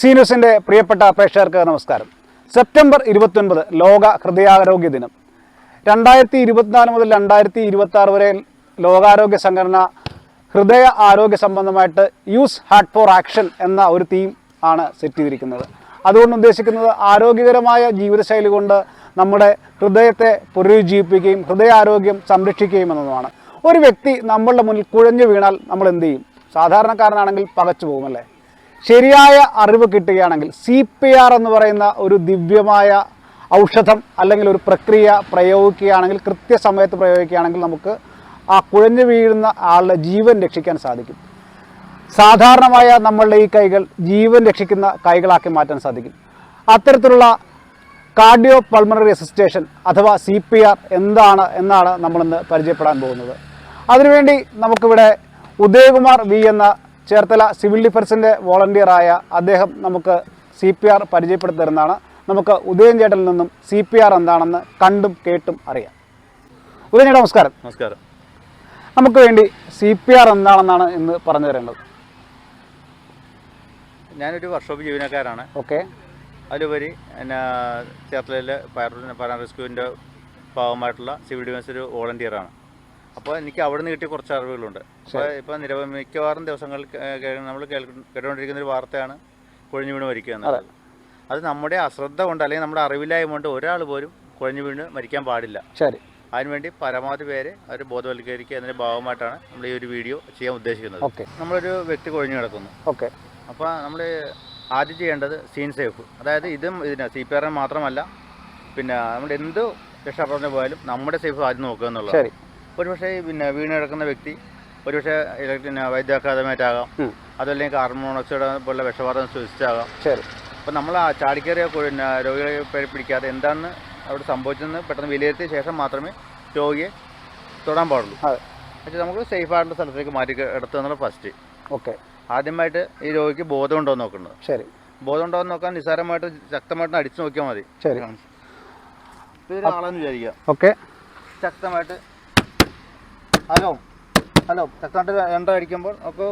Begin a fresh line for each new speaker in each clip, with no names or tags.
സീനുസിന്റെ പ്രിയപ്പെട്ട പ്രേക്ഷകർക്ക് നമസ്കാരം. സെപ്റ്റംബർ ഇരുപത്തൊൻപത് ലോക ഹൃദയാരോഗ്യ ദിനം. രണ്ടായിരത്തി ഇരുപത്തിനാല് മുതൽ രണ്ടായിരത്തി ഇരുപത്തി ആറ് വരെ ലോകാരോഗ്യ സംഘടന ഹൃദയ ആരോഗ്യ സംബന്ധമായിട്ട് യൂസ് ഹാർട്ട് ഫോർ ആക്ഷൻ എന്ന ഒരു തീം ആണ് സെറ്റ് ചെയ്തിരിക്കുന്നത്. അതുകൊണ്ട് ഉദ്ദേശിക്കുന്നത് ആരോഗ്യകരമായ ജീവിതശൈലി കൊണ്ട് നമ്മുടെ ഹൃദയത്തെ പുനരുജ്ജീവിപ്പിക്കുകയും ഹൃദയാരോഗ്യം സംരക്ഷിക്കുകയും എന്നതുമാണ് ഒരു വ്യക്തി നമ്മളുടെ മുന്നിൽ കുഴഞ്ഞു വീണാൽ നമ്മൾ എന്ത് ചെയ്യും? സാധാരണക്കാരനാണെങ്കിൽ പകച്ചു പോകുമല്ലേ ശരിയായ അറിവ് കിട്ടുകയാണെങ്കിൽ സി പി ആർ എന്ന് പറയുന്ന ഒരു ദിവ്യമായ ഔഷധം അല്ലെങ്കിൽ ഒരു പ്രക്രിയ പ്രയോഗിക്കുകയാണെങ്കിൽ കൃത്യസമയത്ത് പ്രയോഗിക്കുകയാണെങ്കിൽ നമുക്ക് ആ കുഴഞ്ഞു വീഴുന്ന ആളുടെ ജീവൻ രക്ഷിക്കാൻ സാധിക്കും. സാധാരണമായ നമ്മളുടെ ഈ കൈകൾ ജീവൻ രക്ഷിക്കുന്ന കൈകളാക്കി മാറ്റാൻ സാധിക്കും. അത്തരത്തിലുള്ള കാർഡിയോ പൾമണറി അസിസ്റ്റേഷൻ അഥവാ സി പി ആർ എന്താണ് എന്നാണ് നമ്മളിന്ന് പരിചയപ്പെടാൻ പോകുന്നത്. അതിനുവേണ്ടി നമുക്കിവിടെ ഉദയകുമാർ വി എന്ന ചേർത്തല സിവിൽ ഡിഫൻസിന്റെ വോളണ്ടിയറായ അദ്ദേഹം നമുക്ക് സി പി ആർ പരിചയപ്പെടുത്തി തരുന്നതാണ്. നമുക്ക് ഉദയൻ ചേട്ടനിൽ നിന്നും സി പി ആർ എന്താണെന്ന് കണ്ടും കേട്ടും അറിയാം. ഉദയൻ ചേട്ടാ നമസ്കാരം.
നമസ്കാരം.
നമുക്ക് വേണ്ടി സി പി ആർ എന്താണെന്നാണ് ഇന്ന് പറഞ്ഞു തരേണ്ടത്?
ഞാനൊരു വർക്ക്ഷോപ്പ് ജീവനക്കാരാണ്.
ഓക്കെ.
അതിലുപരി എന്നാ ചേർത്തലയിലെ ഫയർ ഫയർ റെസ്ക്യൂവിന്റെ ഭാഗമായിട്ടുള്ള സിവിൽ ഡിഫൻസ് ഒരു വോളണ്ടിയറാണ്. അപ്പോൾ എനിക്ക് അവിടെ നിന്ന് കിട്ടിയ കുറച്ച് അറിവുകളുണ്ട്. അപ്പോൾ ഇപ്പോൾ നിരവധി മിക്കവാറും ദിവസങ്ങളിൽ നമ്മൾ കേട്ടുകൊണ്ടിരിക്കുന്ന ഒരു വാർത്തയാണ് കുഴഞ്ഞു വീണ് മരിക്കുക എന്നുള്ളത് അത്. നമ്മുടെ അശ്രദ്ധ കൊണ്ട് അല്ലെങ്കിൽ നമ്മുടെ അറിവില്ലായ്മ കൊണ്ട് ഒരാൾ പോലും കുഴഞ്ഞു വീണ് മരിക്കാൻ പാടില്ല.
ശരി.
അതിനുവേണ്ടി പരമാവധി പേരെ അവർ ബോധവൽക്കരിക്കുക എന്നതിന്റെ ഭാഗമായിട്ടാണ് നമ്മൾ ഈ ഒരു വീഡിയോ ചെയ്യാൻ ഉദ്ദേശിക്കുന്നത്. നമ്മളൊരു വ്യക്തി കുഴഞ്ഞു കിടക്കുന്നു.
ഓക്കെ.
അപ്പോൾ നമ്മൾ ആദ്യം ചെയ്യേണ്ടത് സീൻ സേഫ് അതായത് ഇതും ഇതിന് സി പി ആർ മാത്രമല്ല പിന്നെ നമ്മൾ എന്ത് രക്ഷാപ്രവർത്തനം പോയാലും നമ്മുടെ സേഫ് ആദ്യം നോക്കുക എന്നുള്ളത് ഒരുപക്ഷേ പിന്നെ വീണ് കിടക്കുന്ന വ്യക്തി ഒരുപക്ഷെ ഇലക്ട്രിക് വൈദ്യാഘാതമായിട്ടാകാം. അതല്ലെങ്കിൽ കാർബൺ മോണോക്സൈഡ് പോലുള്ള വിഷവാതകം ശ്വസിച്ചാകാം
ശരി.
അപ്പം നമ്മൾ ആ ചാടിക്കേറിയ പിന്നെ രോഗികളെ പിടിക്കാതെ എന്താണെന്ന് അവിടെ സംഭവിച്ചതെന്ന് പെട്ടെന്ന് വിലയിരുത്തിയ ശേഷം മാത്രമേ രോഗിയെ തൊടാൻ പാടുള്ളൂ. പക്ഷേ നമുക്ക് സേഫ് ആയിട്ടുള്ള സ്ഥലത്തേക്ക് മാറ്റി കിടത്തുക എന്നുള്ള ഫസ്റ്റ്
ഓക്കെ.
ആദ്യമായിട്ട് ഈ രോഗിക്ക് ബോധമുണ്ടോ എന്ന് നോക്കുന്നത്
ശരി.
ബോധമുണ്ടോ എന്ന് നോക്കാൻ നിസ്സാരമായിട്ട് ശക്തമായിട്ട് അടിച്ചു നോക്കിയാൽ മതി.
ശരി.
ആളെന്ന് വിചാരിക്കുക
ഓക്കെ.
ശക്തമായിട്ട് ഹലോ ഹലോ ശക്തമായിട്ട് എണ്ണ അടിക്കുമ്പോൾ അപ്പോൾ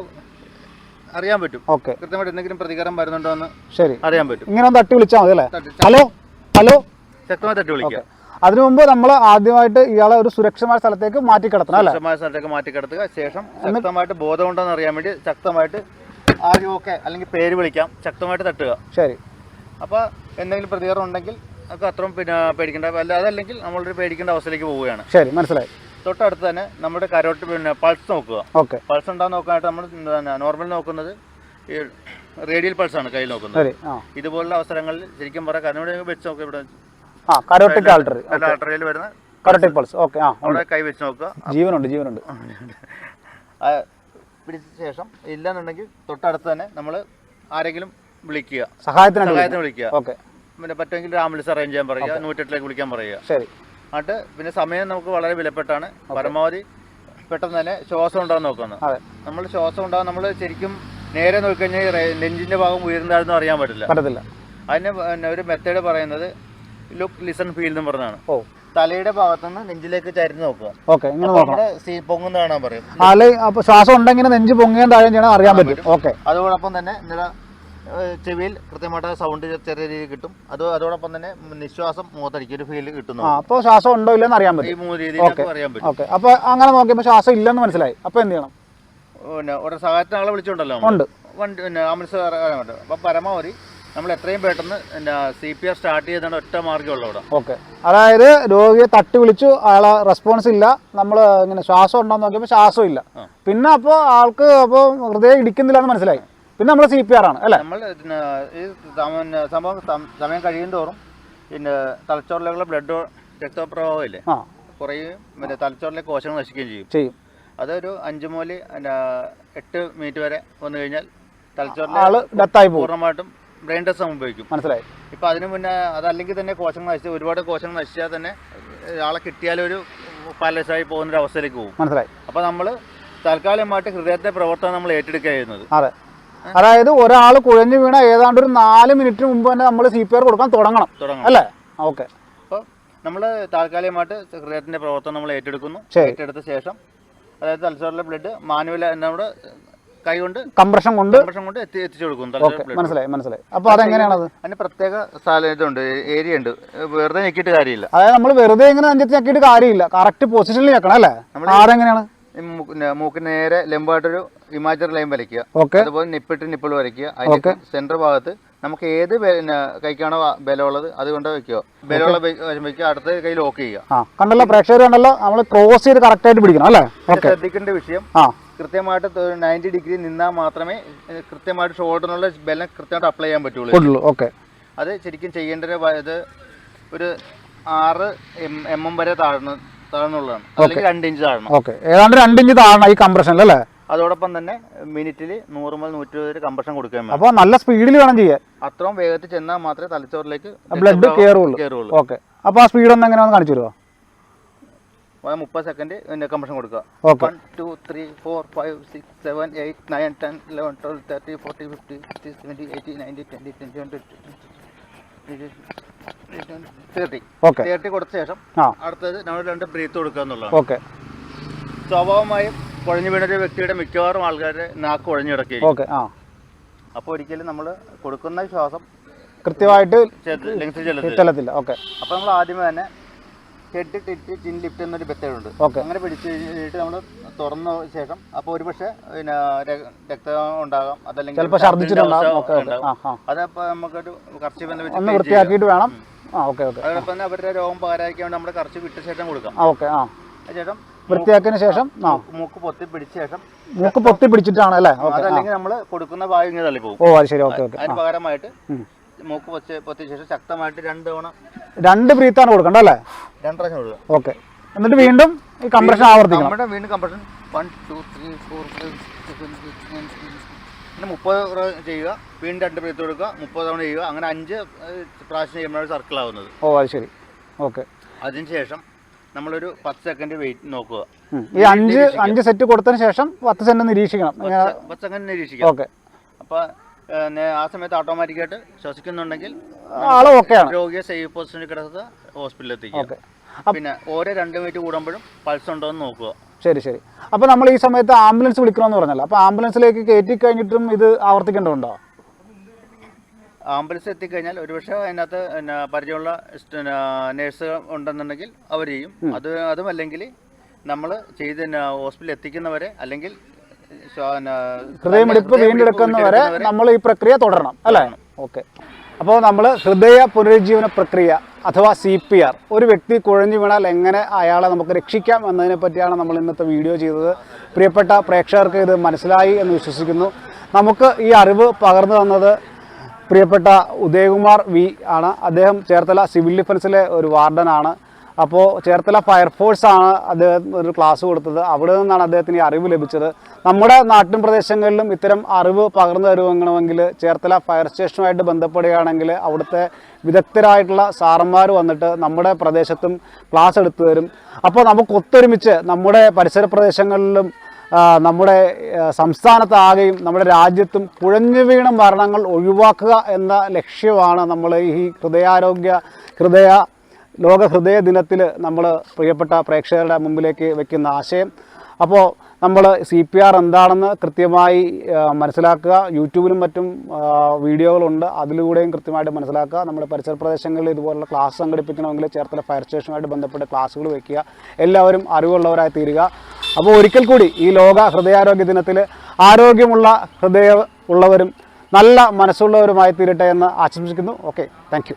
അറിയാൻ പറ്റും.
ഓക്കെ.
കൃത്യമായിട്ട് എന്തെങ്കിലും പ്രതികാരം വരുന്നുണ്ടോ എന്ന്
ശരി.
അറിയാൻ പറ്റും.
ഇങ്ങനെ ഒന്ന് തട്ടി വിളിച്ചാൽ മതി അല്ലേ? Hello hello.
ശക്തമായി തട്ടി വിളിക്കുക
അതിനു മുമ്പ് നമ്മൾ ആദ്യമായിട്ട് ഇയാളെ ഒരു സുരക്ഷിതമായ സ്ഥലത്തേക്ക് മാറ്റി കിടത്തണം അല്ലേ?
സുരക്ഷിതമായ സ്ഥലത്തേക്ക് മാറ്റി കിടത്തുക. ശേഷം ശക്തമായിട്ട് ബോധമുണ്ടോ എന്ന് അറിയാൻ വേണ്ടി ശക്തമായിട്ട് ആരും ഓക്കെ അല്ലെങ്കിൽ പേര് വിളിക്കാം. ശക്തമായിട്ട് തട്ടുക.
ശരി.
അപ്പോൾ എന്തെങ്കിലും പ്രതികാരം ഉണ്ടെങ്കിൽ ഒക്കെ അത്രയും പിന്നെ പേടിക്കേണ്ട. അല്ല അതല്ലെങ്കിൽ നമ്മളൊരു പേടിക്കേണ്ട അവസ്ഥയിലേക്ക് പോവുകയാണ്.
ശരി മനസ്സിലായി.
തൊട്ടടുത്ത് തന്നെ നമ്മുടെ കരോട്ട് പിന്നെ പൾസ് നോക്കുക.
ഓക്കെ.
പൾസ് ഉണ്ടോ നോക്കാനായിട്ട് നമ്മൾ നോർമൽ നോക്കുന്നത് ഈ റേഡിയൽ പൾസ് ആണ് കയ്യിൽ നോക്കുന്നത്. ഇതുപോലുള്ള അവസരങ്ങളിൽ ശരിക്കും പറയാം കരോട് വെച്ച് നോക്കുക ഇവിടെ.
ആ കരോട്ടിക് ആൾട്ടറി
ആർട്ടറിയിൽ വരുന്ന
കരോട്ടിക് പൾസ്. ഓക്കെ
അവിടെ കൈ വെച്ച് നോക്കുക.
ജീവനുണ്ട് ജീവനുണ്ട്.
പിടിച്ച ശേഷം ഇല്ലെന്നുണ്ടെങ്കിൽ തൊട്ടടുത്ത് തന്നെ നമ്മൾ ആരെങ്കിലും വിളിക്കുക.
സഹായത്തിനായിട്ട്
സഹായത്തിന് വിളിക്കുക.
ഓക്കെ.
പിന്നെ പറ്റുമെങ്കിൽ ആംബുലൻസ് അറേഞ്ച് ചെയ്യാൻ പറയുക നൂറ്റെട്ടിലേക്ക് വിളിക്കാൻ പറയുക.
ശരി.
എന്നിട്ട് പിന്നെ സമയം നമുക്ക് വളരെ വിലപ്പെട്ടാണ്. പരമാവധി പെട്ടെന്ന് തന്നെ ശ്വാസം ഉണ്ടാകാൻ നോക്കുന്നത് നമ്മൾ ശ്വാസം ഉണ്ടാകാൻ നമ്മൾ ശരിക്കും നേരെ നോക്കിക്കഴിഞ്ഞാൽ നെഞ്ചിന്റെ ഭാഗം ഉയർന്നായിരുന്നു അറിയാൻ പറ്റില്ല.
പറ്റത്തില്ല.
അതിന് പിന്നെ ഒരു മെത്തേഡ് പറയുന്നത് ലുക്ക് ലിസൺ ഫീൽ എന്ന് പറഞ്ഞാണ്.
ഓ.
തലയുടെ ഭാഗത്തുനിന്ന് നെഞ്ചിലേക്ക് ചരിഞ്ഞ് നോക്കുക.
ഓക്കെ
പൊങ്ങുന്ന കാണാൻ പറയും.
ശ്വാസം ഉണ്ടെങ്കിൽ നെഞ്ച് പൊങ്ങുകയും ചെയ്യണം അറിയാൻ പറ്റും. ഓക്കെ.
അതോടൊപ്പം തന്നെ നിങ്ങളുടെ ചെവിയിൽ കൃത്യമായിട്ട് സൗണ്ട് ചെറിയ രീതിയിൽ കിട്ടും. അത് അതോടൊപ്പം തന്നെ നിശ്വാസം മുഖത്തടിക്കും ഒരു ഫീൽ കിട്ടുന്നു.
അപ്പൊ അപ്പോൾ ശ്വാസം ഉണ്ടോ ഇല്ലെന്ന് അറിയാൻ
ഈ
പറ്റും.
മൂന്ന് രീതിയിൽ അറിയാൻ പറ്റും.
ഓക്കെ. അപ്പൊ അങ്ങനെ നോക്കിയപ്പോൾ ശ്വാസം ഇല്ലെന്ന് മനസ്സിലായി. അപ്പൊ എന്ത് ചെയ്യണം?
പിന്നെ ഒരു സഹായത്തിന് ആളെ വിളിച്ചുണ്ടല്ലോ.
ഉണ്ട്.
വണ്ടി പിന്നെ ആംബുലൻസ് അറിയാൻ അപ്പൊ പരമാവധി നമ്മൾ എത്രയും പെട്ടെന്ന് സി പി ആർ സ്റ്റാർട്ട് ചെയ്താണ് ഒറ്റ മാർഗമുള്ള അവിടെ.
ഓക്കെ. അതായത് രോഗിയെ തട്ടി വിളിച്ചു അയാളെ റെസ്പോൺസ് ഇല്ല. നമ്മൾ ഇങ്ങനെ ശ്വാസം ഉണ്ടോ എന്ന് നോക്കിയപ്പോൾ ശ്വാസം ഇല്ല പിന്നെ അപ്പോൾ ആൾക്ക് അപ്പോൾ ഹൃദയം ഇടിക്കുന്നില്ല എന്ന് മനസ്സിലായി. പിന്നെ നമ്മൾ സി പി ആർ ആണ് അല്ലേ?
നമ്മൾ ഈ സംഭവം സമയം കഴിയും തോറും പിന്നെ തലച്ചോറിലേക്കുള്ള ബ്ലഡ് രക്തപ്രവാഹമില്ലേ? കുറയുകയും പിന്നെ തലച്ചോറിലെ കോശങ്ങൾ നശിക്കുകയും ചെയ്യും.
ചെയ്യും.
അതൊരു അഞ്ച് മുതൽ എട്ട് മിനിറ്റ് വരെ വന്നു കഴിഞ്ഞാൽ തലച്ചോറിലെ പൂർണമായിട്ടും ബ്രെയിൻ ഡെത്ത് സംഭവിക്കും
മനസ്സിലായി.
ഇപ്പം അതിനു മുന്നേ അതല്ലെങ്കിൽ തന്നെ കോശങ്ങൾ നശിച്ച ഒരുപാട് കോശങ്ങൾ നശിച്ചാൽ തന്നെ ഒരാളെ ആളെ കിട്ടിയാലൊരു പാലസായി പോകുന്ന ഒരു അവസ്ഥയിലേക്ക് പോകും.
മനസ്സിലായി.
അപ്പോൾ നമ്മൾ താൽക്കാലികമായിട്ട് ഹൃദയത്തെ പ്രവർത്തനം നമ്മൾ ഏറ്റെടുക്കുക ചെയ്യുന്നത്.
അതെ. അതായത് ഒരാൾ കുഴഞ്ഞു വീണ ഏതാണ്ട് ഒരു നാല് മിനിറ്റ് മുമ്പ് തന്നെ നമ്മൾ സി പി ആർ കൊടുക്കാൻ തുടങ്ങണം. അല്ലേ? ഓക്കെ.
നമ്മൾ താൽക്കാലികമായിട്ട് ഹൃദയത്തിന്റെ പ്രവർത്തനം നമ്മൾ ഏറ്റെടുക്കുന്നു. ഏറ്റെടുത്ത ശേഷം അതായത് തലച്ചോറിലെ ബ്ലഡ് മാനുവൽ നമ്മുടെ കൈ കൊണ്ട്
കംപ്രഷൻ കൊണ്ട്
കംപ്രഷൻ കൊണ്ട് എത്തി എത്തിച്ചു കൊടുക്കും.
മനസ്സിലായി മനസ്സിലായി. അപ്പൊ അതെങ്ങനെയാണത്?
അതിന് പ്രത്യേക സ്ഥലം ഇതുണ്ട് ഏരിയ ഉണ്ട്. വെറുതെ ഞെക്കിയിട്ട് കാര്യമില്ല.
അതായത് നമ്മൾ വെറുതെ ഇങ്ങനെ നെഞ്ചത്ത് ഞെക്കിയിട്ട് കാര്യമില്ല. കറക്റ്റ് പൊസിഷനിൽ ഞെക്കണം അല്ലേ?
അതെങ്ങനെയാണ് മൂക്കിന് നേരെ ലംബമായിട്ടൊരു ഇമാജർ ലൈൻ വരയ്ക്കുക.
ഓക്കെ.
അതുപോലെ നിപ്പിട്ട് നിപ്പിൾ വരയ്ക്കുക. അതിന്റെ സെന്റർ ഭാഗത്ത് നമുക്ക് ഏത് കൈക്കാണോ ബലമുള്ളത് അതുകൊണ്ട് വെക്കുക ബലമുള്ള വെക്കുക അടുത്ത കൈ ലോക്ക് ചെയ്യുക.
കണ്ടല്ലോ പ്രേക്ഷകർ കണ്ടല്ലോ നമ്മൾ ക്രോസ് ചെയ്ത് കറക്റ്റ് ആയിട്ട് പിടിക്കണം അല്ലേ?
ശ്രദ്ധിക്കേണ്ട വിഷയം കൃത്യമായിട്ട് നയന്റി ഡിഗ്രി നിന്നാൽ മാത്രമേ കൃത്യമായിട്ട് ഷോൾഡറിനുള്ള ബലം കൃത്യമായിട്ട് അപ്ലൈ ചെയ്യാൻ പറ്റുള്ളൂ.
ഓക്കെ.
അത് ശരിക്കും ചെയ്യേണ്ട ഒരു ഒരു ആറ് എം എം വരെ താഴ്ന്ന താഴ്ന്നുള്ളതാണ്. അല്ലെങ്കിൽ രണ്ട് ഇഞ്ച് താഴണം.
ഓക്കെ ഏതാണ്ട് രണ്ട് ഇഞ്ച് താഴണം ഈ കംപ്രഷനിൽ അല്ലേ?
അതോടൊപ്പം തന്നെ മിനിറ്റിൽ നൂറ് മുതൽ നൂറ്റി ഇരുപത് കംപ്രഷൻ കൊടുക്കാൻ അപ്പൊ
അപ്പോൾ നല്ല സ്പീഡിൽ വേണം ചെയ്യാൻ.
അത്രയും വേഗത്തിൽ ചെന്നാൽ മാത്രമേ തലച്ചോറിലേക്ക്
ബ്ലഡ് കയറുള്ളൂ
കയറുള്ളൂ
ഓക്കെ അപ്പോൾ ആ സ്പീഡ് ഒന്ന് എങ്ങനെയാണെന്ന് കാണിച്ചു തരുമോ
മുപ്പത് സെക്കൻഡ് പിന്നെ കമ്പഷൻ കൊടുക്കുക. One two three four five six seven eight nine ten eleven twelve thirty forty fifty six seventy eighty ninety twenty twenty one
okay
thirty. കൊടുത്ത ശേഷം അടുത്തത് നമ്മൾ രണ്ട് ബ്രീത്ത് കൊടുക്കുക എന്നുള്ളതാണ്.
ഓക്കെ
സ്വാഭാവികമായും കുഴഞ്ഞു വീണ ഒരു വ്യക്തിയുടെ മിക്കവാറും ആൾക്കാരുടെ നാക്ക് കുഴഞ്ഞു
ഓക്കെ ആ.
അപ്പോൾ ഒരിക്കലും നമ്മൾ കൊടുക്കുന്ന ശ്വാസം
കൃത്യമായിട്ട്
അപ്പൊ ചെല്ലത്തില്ല
ചെല്ലത്തില്ല ഓക്കെ
അപ്പോൾ നമ്മൾ ആദ്യമേ തന്നെ ടിറ്റ് ചിൻ ലിഫ്റ്റ് എന്നൊരു ബെത്തേഡുണ്ട്
ഓക്കെ
അങ്ങനെ പിടിച്ച് കഴിഞ്ഞിട്ട് നമ്മൾ തുറന്ന ശേഷം അപ്പോൾ ഒരുപക്ഷെ പിന്നെ രക്തം ഉണ്ടാകാം. അതല്ലെങ്കിൽ
ചിലപ്പോൾ
ഛർദ്ദിന്റെ
ഛർദ്ദിച്ചിട്ടുണ്ടാവും ഓക്കെ ഓക്കെ ആ ആ.
അതപ്പോൾ നമുക്കൊരു കർച്ചി ബന്ധം
ഒന്ന് വൃത്തിയാക്കിയിട്ട് വേണം. ആ ഓക്കെ ഓക്കെ
അതോടൊപ്പം തന്നെ അവരുടെ രോഗം പകരാതിരിക്കാൻ വേണ്ടി നമ്മുടെ വിട്ട ശേഷം കൊടുക്കാം.
ആ ഓക്കെ ആ.
ശേഷം
വൃത്തിയാക്കിയതിനു ശേഷം
മൂക്ക് പൊത്തി പിടിച്ച ശേഷം
മൂക്ക് പൊത്തി പിടിച്ചിട്ടാണ് അല്ലേ?
അതല്ലെങ്കിൽ നമ്മൾ കൊടുക്കുന്ന വായു ഇങ്ങനെ തള്ളിപ്പോകും.
ഓ അത് ശരി. ഓക്കെ ഓക്കെ
അതിന് പകരമായിട്ട്. മൂക്ക് പൊത്തി പൊത്തിയ ശേഷം ശക്തമായിട്ട് രണ്ട് തവണ
രണ്ട് ബ്രീത്താണ് കൊടുക്കണ്ട അല്ലേ?
രണ്ട് പ്രാവശ്യം കൊടുക്കുക
ഓക്കെ. എന്നിട്ട് വീണ്ടും ഈ കംപ്രഷൻ ആവർത്തിക്കണം.
നമ്മുടെ വീണ്ടും compression one two three four five പിന്നെ മുപ്പത് ചെയ്യുക. വീണ്ടും രണ്ട് ബ്രീത്ത് കൊടുക്കുക മുപ്പത് തവണ ചെയ്യുക. അങ്ങനെ അഞ്ച് പ്രാവശ്യം ചെയ്യുമ്പോഴാണ് സർക്കിൾ ആവുന്നത്.
ഓ അത് ശരി. ഓക്കെ.
അതിനുശേഷം നമ്മളൊരു പത്ത് സെക്കൻഡ് വെയിറ്റ് നോക്കുക.
ഈ അഞ്ച് അഞ്ച് സെറ്റ് കൊടുത്തതിന് ശേഷം പത്ത് സെക്കൻഡ് നിരീക്ഷിക്കണം.
പത്ത് സെക്കൻഡ് നിരീക്ഷിക്കുക.
ഓക്കെ.
അപ്പോൾ ആ സമയത്ത് ഓട്ടോമാറ്റിക്കായിട്ട് ശ്വസിക്കുന്നുണ്ടെങ്കിൽ
ആൾ ഓക്കെയാണ്
രോഗിയെ സേഫ് പൊസിഷനിൽ കിടക്കുക ഹോസ്പിറ്റലിൽ എത്തിക്കുക. പിന്നെ ഓരോ രണ്ട് മിനിറ്റ് കൂടുമ്പോഴും പൾസ് ഉണ്ടോ എന്ന് നോക്കുക.
ശരി ശരി. അപ്പോൾ നമ്മൾ ഈ സമയത്ത് ആംബുലൻസ് വിളിക്കണമെന്ന് പറഞ്ഞല്ലോ. അപ്പോൾ ആംബുലൻസിലേക്ക് കയറ്റി കഴിഞ്ഞിട്ടും ഇത് ആവർത്തിക്കേണ്ടതുണ്ടോ?
ആംബുലൻസ് എത്തിക്കഴിഞ്ഞാൽ ഒരുപക്ഷെ അതിനകത്ത് പരിചയമുള്ള നേഴ്സ് ഉണ്ടെന്നുണ്ടെങ്കിൽ അവർ ചെയ്യും. അത് അതുമല്ലെങ്കിൽ നമ്മൾ ചെയ്ത് ഹോസ്പിറ്റലിൽ എത്തിക്കുന്നവരെ അല്ലെങ്കിൽ
ഹൃദയമെടുപ്പ് വീണ്ടെടുക്കുന്നവരെ നമ്മൾ ഈ പ്രക്രിയ തുടരണം. അല്ലേ? ഓക്കെ. അപ്പോൾ നമ്മൾ ഹൃദയ പുനരുജ്ജീവന പ്രക്രിയ അഥവാ സി പി ആർ ഒരു വ്യക്തി കുഴഞ്ഞു വീണാൽ എങ്ങനെ അയാളെ നമുക്ക് രക്ഷിക്കാം എന്നതിനെ പറ്റിയാണ് നമ്മൾ ഇന്നത്തെ വീഡിയോ ചെയ്തത്. പ്രിയപ്പെട്ട പ്രേക്ഷകർക്ക് ഇത് മനസ്സിലായി എന്ന് വിശ്വസിക്കുന്നു. നമുക്ക് ഈ അറിവ് പകർന്നു തന്നത് പ്രിയപ്പെട്ട ഉദയകുമാർ വി ആണ്. അദ്ദേഹം ചേർത്തല സിവിൽ ഡിഫൻസിലെ ഒരു വാർഡനാണ്. അപ്പോൾ ചേർത്തല ഫയർഫോഴ്സാണ് അദ്ദേഹം ഒരു ക്ലാസ് കൊടുത്തത്. അവിടെ നിന്നാണ് അദ്ദേഹത്തിന് ഈ അറിവ് ലഭിച്ചത്. നമ്മുടെ നാട്ടിൻ പ്രദേശങ്ങളിലും ഇത്തരം അറിവ് പകർന്നു തരുമെങ്കിൽ ചേർത്തല ഫയർ സ്റ്റേഷനുമായിട്ട് ബന്ധപ്പെടുകയാണെങ്കിൽ അവിടുത്തെ വിദഗ്ധരായിട്ടുള്ള സാറന്മാർ വന്നിട്ട് നമ്മുടെ പ്രദേശത്തും ക്ലാസ് എടുത്തു തരും. അപ്പോൾ നമുക്ക് ഒത്തൊരുമിച്ച് നമ്മുടെ പരിസര പ്രദേശങ്ങളിലും നമ്മുടെ സംസ്ഥാനത്താകെയും നമ്മുടെ രാജ്യത്തും കുഴഞ്ഞു വീണ മരണങ്ങൾ ഒഴിവാക്കുക എന്ന ലക്ഷ്യമാണ് നമ്മൾ ഈ ഹൃദയാരോഗ്യ ഹൃദയ ലോക ഹൃദയ ദിനത്തിൽ നമ്മൾ പ്രിയപ്പെട്ട പ്രേക്ഷകരുടെ മുമ്പിലേക്ക് വെക്കുന്ന ആശയം. അപ്പോൾ നമ്മൾ സി പി ആർ എന്താണെന്ന് കൃത്യമായി മനസ്സിലാക്കുക. യൂട്യൂബിലും മറ്റും വീഡിയോകളുണ്ട്. അതിലൂടെയും കൃത്യമായിട്ട് മനസ്സിലാക്കുക. നമ്മുടെ പരിസര പ്രദേശങ്ങളിൽ ഇതുപോലുള്ള ക്ലാസ് സംഘടിപ്പിക്കണമെങ്കിൽ ചേർത്തല ഫയർ സ്റ്റേഷനുമായിട്ട് ബന്ധപ്പെട്ട ക്ലാസ്സുകൾ വെക്കുക. എല്ലാവരും അറിവുള്ളവരായി തീരുക. അപ്പോൾ ഒരിക്കൽ കൂടി ഈ ലോക ഹൃദയാരോഗ്യ ദിനത്തിൽ ആരോഗ്യമുള്ള ഹൃദയ ഉള്ളവരും നല്ല മനസ്സുള്ളവരുമായി തീരട്ടെ എന്ന് ആശംസിക്കുന്നു. Okay thank